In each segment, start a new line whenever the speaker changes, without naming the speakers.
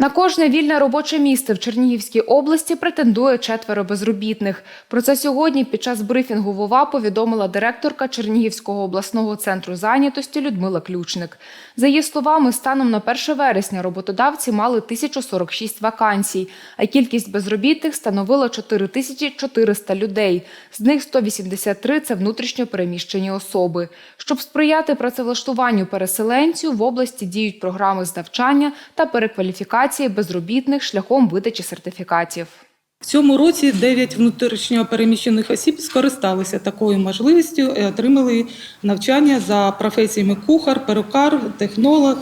На кожне вільне робоче місце в Чернігівській області претендує четверо безробітних. Про це сьогодні під час брифінгу ВОВА повідомила директорка Чернігівського обласного центру зайнятості Людмила Ключник. За її словами, станом на 1 вересня роботодавці мали 1046 вакансій, а кількість безробітних становила 4400 людей. З них 183 – це внутрішньо переміщені особи. Щоб сприяти працевлаштуванню переселенців, в області діють програми з навчання та перекваліфікації безробітних шляхом видачі сертифікатів.
В цьому році 9 внутрішньо переміщених осіб скористалися такою можливістю і отримали навчання за професіями кухар, перукар, технолог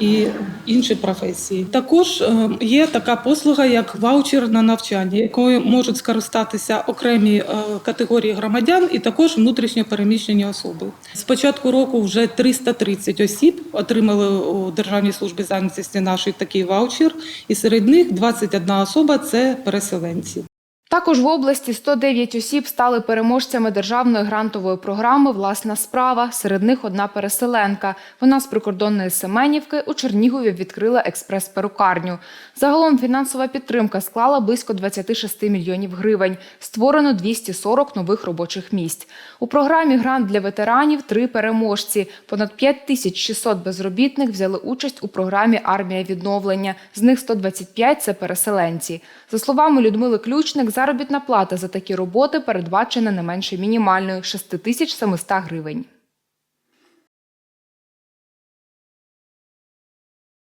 і інші професії. Також е, є така послуга, як ваучер на навчання, якою можуть скористатися окремі е, категорії громадян і також внутрішньо переміщені особи. З початку року вже 330 осіб отримали у Державній службі зайнятості наш такий ваучер, і серед них 21 особа це переселенці.
Також в області 109 осіб стали переможцями державної грантової програми Власна справа. Серед них одна переселенка. Вона з прикордонної Семенівки у Чернігові відкрила експрес-перукарню. Загалом фінансова підтримка склала близько 26 мільйонів гривень. Створено 240 нових робочих місць. У програмі Грант для ветеранів три переможці. Понад 5600 безробітних взяли участь у програмі Армія відновлення. З них 125 – це переселенці. За словами Людмили Ключник, заробітна плата за такі роботи передбачена не менше мінімальної 6700 гривень.